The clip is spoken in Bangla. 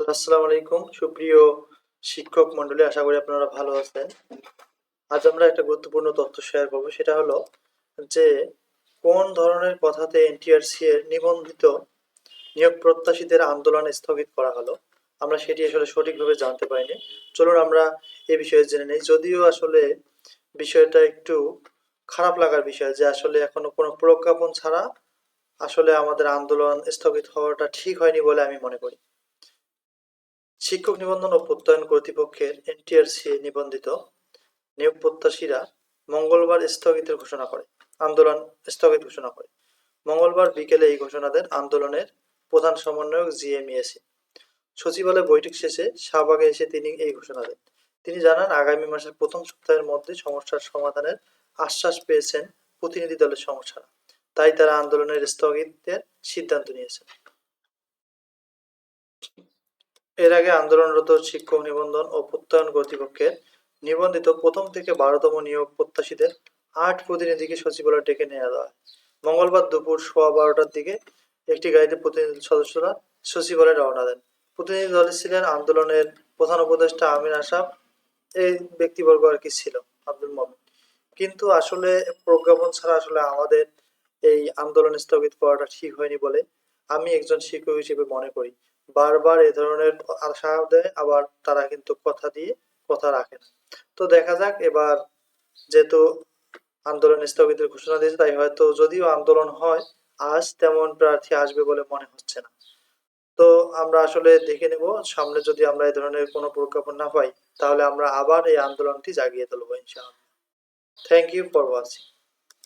আসসালামু আলাইকুম। সুপ্রিয় শিক্ষক মন্ডলী আশা করি আপনারা ভালো আছেন। আজ আমরা একটা গুরুত্বপূর্ণ তথ্য শেয়ার করব। সেটা হলো যে, কোন ধরনের কথাতে এনটিআরসি এর নিবন্ধিত নিয়োগ প্রত্যাশীদের আন্দোলন স্থগিত করা হলো? আমরা সেটি আসলে সঠিকভাবে জানতে পারিনি। চলুন আমরা এ বিষয়ে জেনে নেই। যদিও আসলে বিষয়টা একটু খারাপ লাগার বিষয় যে, আসলে এখনও কোনো প্রজ্ঞাপন ছাড়া আসলে আমাদের আন্দোলন স্থগিত হওয়াটা ঠিক হয়নি বলে আমি মনে করি। শিক্ষক নিবন্ধন ও প্রত্যয়ন কর্তৃপক্ষের এনটিআরসি নিবন্ধিত নিয়োগ প্রত্যাশীরা মঙ্গলবার স্থগিতের ঘোষণা করে, আন্দোলন স্থগিত ঘোষণা করে। মঙ্গলবার বিকেলে এই ঘোষণা দেন আন্দোলনের প্রধান সমন্বয়ক জিএমইএসি সচিবালয় বৈঠক শেষে শাহবাগে এসে তিনি এই ঘোষণা দেন। তিনি জানান, আগামী মাসের প্রথম সপ্তাহের মধ্যে সমস্যার সমাধানের আশ্বাস পেয়েছেন প্রতিনিধি দলের সমস্যারা। তাই তারা আন্দোলনের স্থগিতের সিদ্ধান্ত নিয়েছেন। এর আগে আন্দোলনরত শিক্ষক নিবন্ধন ও প্রত্যয়ন কর্তৃপক্ষের নিবন্ধিত প্রথম থেকে বারোতম নিয়োগ প্রত্যাশীদের আট প্রতিনিধিকে সচিবালয় ডেকে নেওয়া হয়। মঙ্গলবার দুপুর সোয়া বারোটার দিকে একটি গাড়িতে প্রতিনিধি সদস্যরা সচিবালয়ে রওনা দেন। প্রতিনিধি দলে ছিলেন আন্দোলনের প্রধান উপদেষ্টা আমিন আসাম এই ব্যক্তিবর্গ আর কি ছিল, আব্দুল মমিন। কিন্তু আসলে প্রজ্ঞাপন ছাড়া আসলে আমাদের এই আন্দোলন স্থগিত করাটা ঠিক হয়নি বলে আমি একজন শিক্ষক হিসেবে মনে করি। বারবার এ ধরনের আশা দেয়, আবার তারা কিন্তু কথা দিয়ে কথা রাখে না। তো দেখা যাক এবার যেহেতু আন্দোলন স্থগিতের ঘোষণা দিয়েছে, তাই হয়তো যদিও আন্দোলন হয়, আজ তেমন প্রার্থী আসবে বলে মনে হচ্ছে না। তো আমরা আসলে দেখে নেব, সামনে যদি আমরা এই ধরনের কোনো প্রজ্ঞাপন না পাই, তাহলে আমরা আবার এই আন্দোলনটি জাগিয়ে তুলবো ইনশাআল্লাহ। Thank you for watching